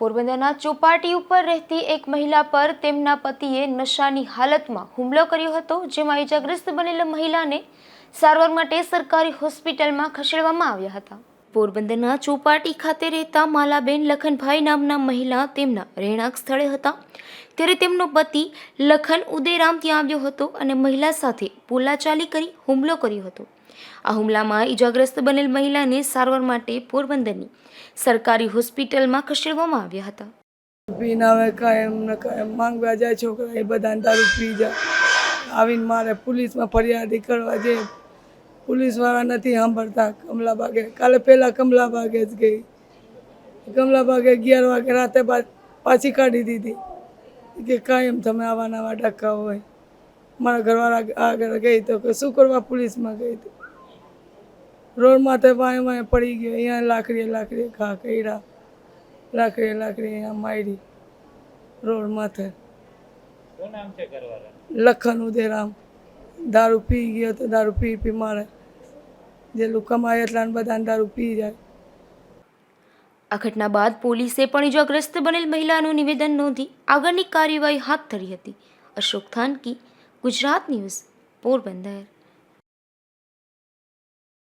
પોરબંદરના ચોપાટી ઉપર રહેતી એક મહિલા પર તેમના પતિએ નશાની હાલતમાં હુમલો કર્યો હતો, જેમાં ઇજાગ્રસ્ત બનેલા મહિલાને સારવાર માટે સરકારી હોસ્પિટલમાં ખસેડવામાં આવ્યા હતા. પોરબંદરના ચોપાટી ખાતે રહેતા માલાબેન લખનભાઈ નામના મહિલા તેમના રહેણાંક સ્થળે હતા. ત્યારે તેમનો પતિ લખન ઉદયરામ ત્યાં આવ્યો હતો અને મહિલા સાથે બોલાચાલી કરી હુમલો કર્યો હતો. આ હુમલામાં ઇજાગ્રસ્ત બનેલ મહિલાને સારવાર માટે પોરબંદરની સરકારી હોસ્પિટલમાં ખસેડવામાં આવ્યા હતા. માંગવા જાય છોકરા એ બધાને દારૂ પી જાય. આવીને મારે પોલીસમાં ફરિયાદી કરવા જઈએ પોલીસવાળા નથી સાંભળતા કમલાબાગે. કાલે પહેલાં કમલાબાગે જ ગઈ. કમલાબાગે અગિયાર વાગે રાતે પાછી કાઢી દીધી. કે કાયમ તમે આવા નવા ડક્કા હોય. મારા ઘરવાળા આગળ ગઈ તો કે શું કરવા પોલીસમાં ગઈ હતી? રોડ માથે પાણી વાંય પડી ગયો. અહીંયા લાકડીએ લાકડીએ ઘા કર્યા. લાકડીએ લાકડી અહીંયા મારી રોડ માથે. લખન ઉદેરામ. દારૂ પી ગયો તો દારૂ પી પી મારે. જેટલું કમાય એટલા બધાને દારૂ પી જાય. આ ઘટના બાદ પોલીસે પણ ઇજાગ્રસ્ત બનેલ મહિલાનું નિવેદન નોંધી આગળની કાર્યવાહી હાથ ધરી હતી. અશોક થાનકી ગુજરાત ન્યૂઝ પોરબંદર.